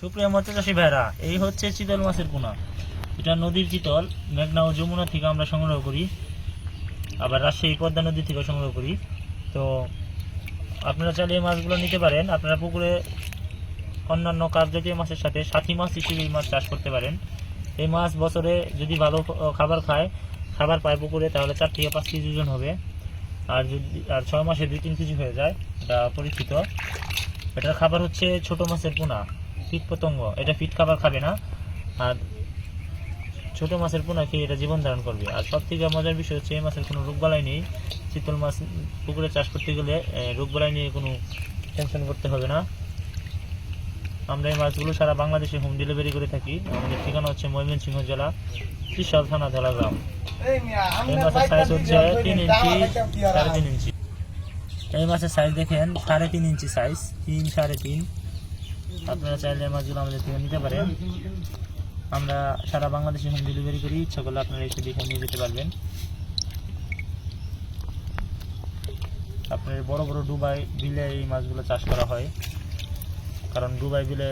সুপ্রিয় মৎস্য চাষী ভাইরা এই হচ্ছে চিতল মাছের পোনা। এটা নদীর চিতল মেঘনা ও যমুনা থেকে আমরা সংগ্রহ করি। আবার রাজশাহী, পদ্মা নদী থেকে সংগ্রহ করি। তো আপনারা চাইলে এই মাছগুলো নিতে পারেন। আপনারা পুকুরে অন্যান্য কার্যকরী মাছের সাথে সাথী মাছ হিসেবে এই মাছ চাষ করতে পারেন। এই মাছ বছরে যদি ভালো খাবার খায়, খাবার পায় পুকুরে, তাহলে চার থেকে পাঁচ কেজি ওজন হবে। আর যদি, আর ছয় মাসে দুই তিন কেজি হয়ে যায়, এটা পরিচিত এটার খাবার হচ্ছে ছোট মাছের পোনা। কীট পতঙ্গ এটা ফিট খাবার খাবে না। আর ছোট মাছের পোনা খেয়ে এটা জীবন ধারণ করবে। আর সব থেকে মজার বিষয় হচ্ছে এই মাছের কোনো রোগবালাই নেই। চিতল মাছ পুকুরে চাষ করতে গেলে রোগবালাই নিয়ে কোনো টেনশন করতে হবে না। আমরা এই মাছগুলো সারা বাংলাদেশে হোম ডেলিভারি করে থাকি। আমাদের ঠিকানা হচ্ছে ময়মনসিংহ জেলা ত্রিশাল থানা ধলাগ্রাম এই মাছের সাইজ হচ্ছে তিন ইঞ্চি সাড়ে তিন ইঞ্চি। এই মাছের সাইজ দেখেন সাড়ে তিন ইঞ্চি সাইজ তিন সাড়ে তিন। আপনারা চাইলে মাছগুলো আমাদের থেকে নিতে পারেন। আমরা সারা বাংলাদেশে হোম ডেলিভারি করি, ইচ্ছা করলে আপনারা এসে দেখে নিয়ে যেতে পারবেন। আপনার বড় বড় ডুবাই বিলে এই মাছগুলো চাষ করা হয়। কারণ ডুবাই বিলে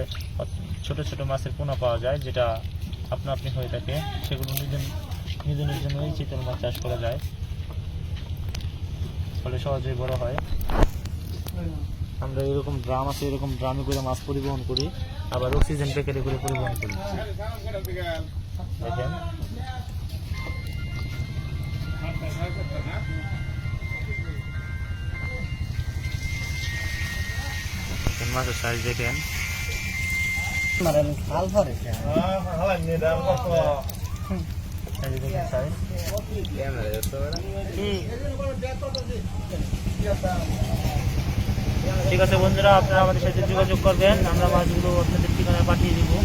ছোট ছোট মাছের পোনা পাওয়া যায়, যেটা আপনা আপনি হয়ে থাকে। সেগুলো নিজন নিধনের জন্য এই চিতল মাছ চাষ করা যায়। ফলে সহজেই বড় হয়। আমরা এরকম ড্রাম আছে এরকম ড্রামে করে মাছ পরিবহন করি আবার অক্সিজেন প্যাকেটে করে পরিবহন করি। দেখেন। মাছের সাইজ দেখেন। দেখেন সাইজ ঠিক আছে বন্ধুরা আপনারা আমাদের সাথে যোগাযোগ করবেন। আমরা মাছগুলো আপনাদের ঠিকানায় পাঠিয়ে দেবো।